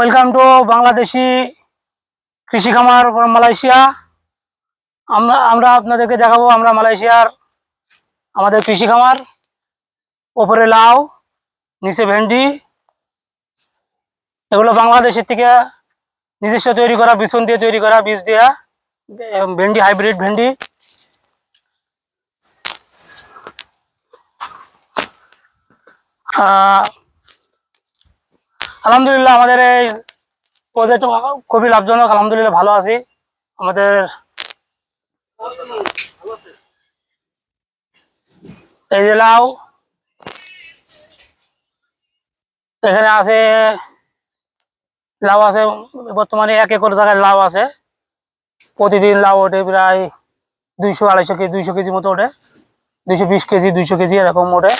Welcome to Bangladeshi কৃষি খামার Malaysia আমরা আমরা আপনাদেরকে দেখাবো আমরা মালয়েশিয়ার আমাদের কৃষি খামার। ওপরে লাউ নিচে ভেন্ডি। এগুলো বাংলাদেশের থেকে নিজস্ব তৈরি করা বিছন দিয়ে তৈরি করা বীজ দেওয়া ভেন্ডি হাইব্রিড ভেন্ডি। আহ, আলহামদুলিল্লাহ, আমাদের এই প্রজেক্ট খুবই লাভজনক, আলহামদুলিল্লাহ ভালো আছি। আমাদের এই যে লাউ, এখানে আছে, লাউ আছে, বর্তমানে এক একর জায়গায় লাউ আছে। প্রতিদিন লাউ ওঠে প্রায় দুইশো, আড়াইশো কেজি দুইশো কেজি মতো ওঠে। দুইশো বিশ কেজি, দুইশো কেজি এরকম ওঠে।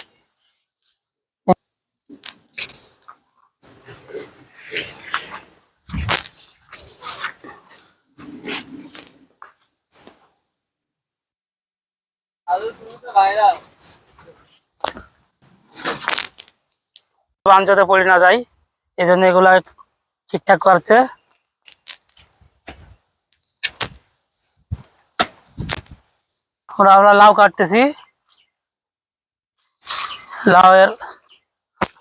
বাঞ্চাতে পড়ে না যায় এই জন্য এগুলা ঠিকঠাক করছে। আমরা লাউ কাটতেছি। লাউয়ের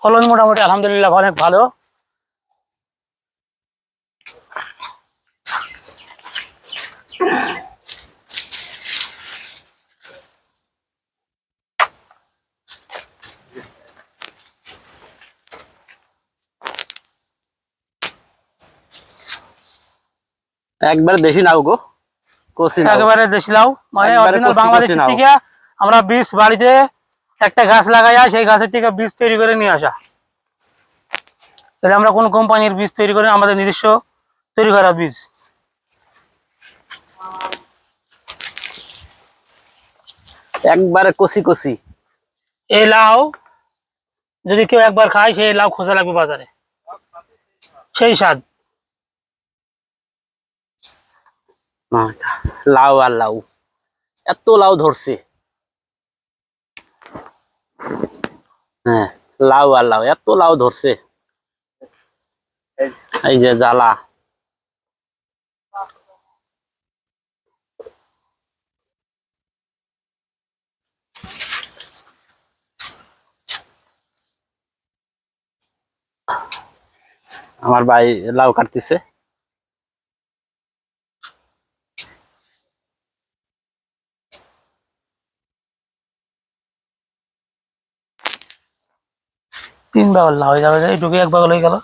ফলন মোটামুটি আলহামদুলিল্লাহ অনেক ভালো। একবারে দেশি নাও গো। নাও। একেবারে দেশি লাউ মানে অরিজিনাল কচি কচি বাংলাদেশ থেকে আমরা বীজ বাড়িতে একটা গাছ লাগাইয়া সেই গাছের থেকে বীজ তৈরি করে নিয়ে আসা। তাহলে আমরা কোন কোম্পানির বীজ তৈরি করে? আমাদের নিজস্ব তৈরি করা বীজ। একবারে কষি কষি এই লাউ যদি কেউ একবার খায় সেই লাউ খোঁজা লাগবে বাজারে। সেই স্বাদ। লাউ আর লাউ। এত লাউ ধরছে। হ্যাঁ লাউ আর লাউ। এত লাউ ধরছে। এই যে জ্বালা। আমার ভাই লাউ কাটতেছে। তিন বাগল লাউ হয়ে যাবে এইটুকু এক বাগল হয়ে গেল।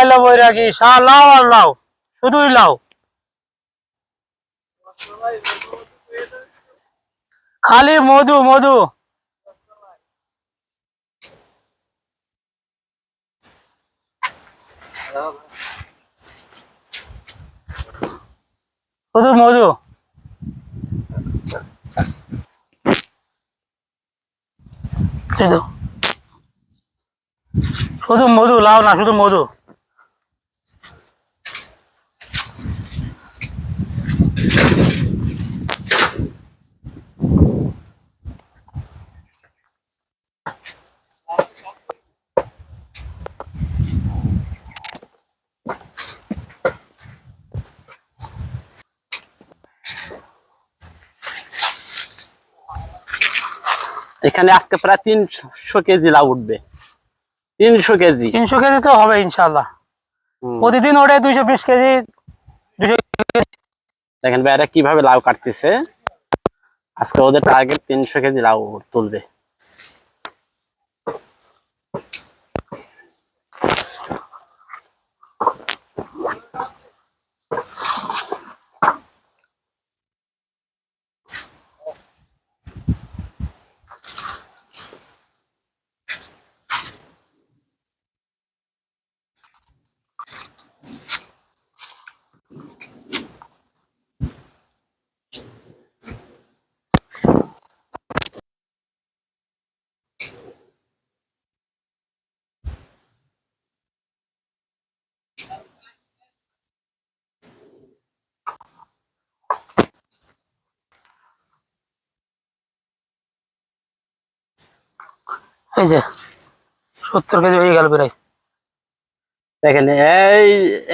আর বৈরাগী, সা লাউ আর শুধুই খালি মধু মধু। শুধু মধু এই তো। শুধু মধু লাও না শুধু মধু এখানে আজকে প্রায় তিনশো কেজি লাউ উঠবে। তিনশো কেজি। তিনশো কেজি তো হবে ইনশাল্লাহ প্রতিদিন ওটাই দুইশো বিশ কেজি দেখেন ভাইরা কীভাবে লাউ কাটতেছে। আজকে ওদের টার্গেট তিনশো কেজি লাউ তুলবে। এই যে সত্তর কেজি হয়ে গেল প্রায়। দেখেন এই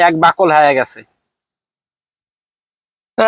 এক বাকল হয়ে গেছে।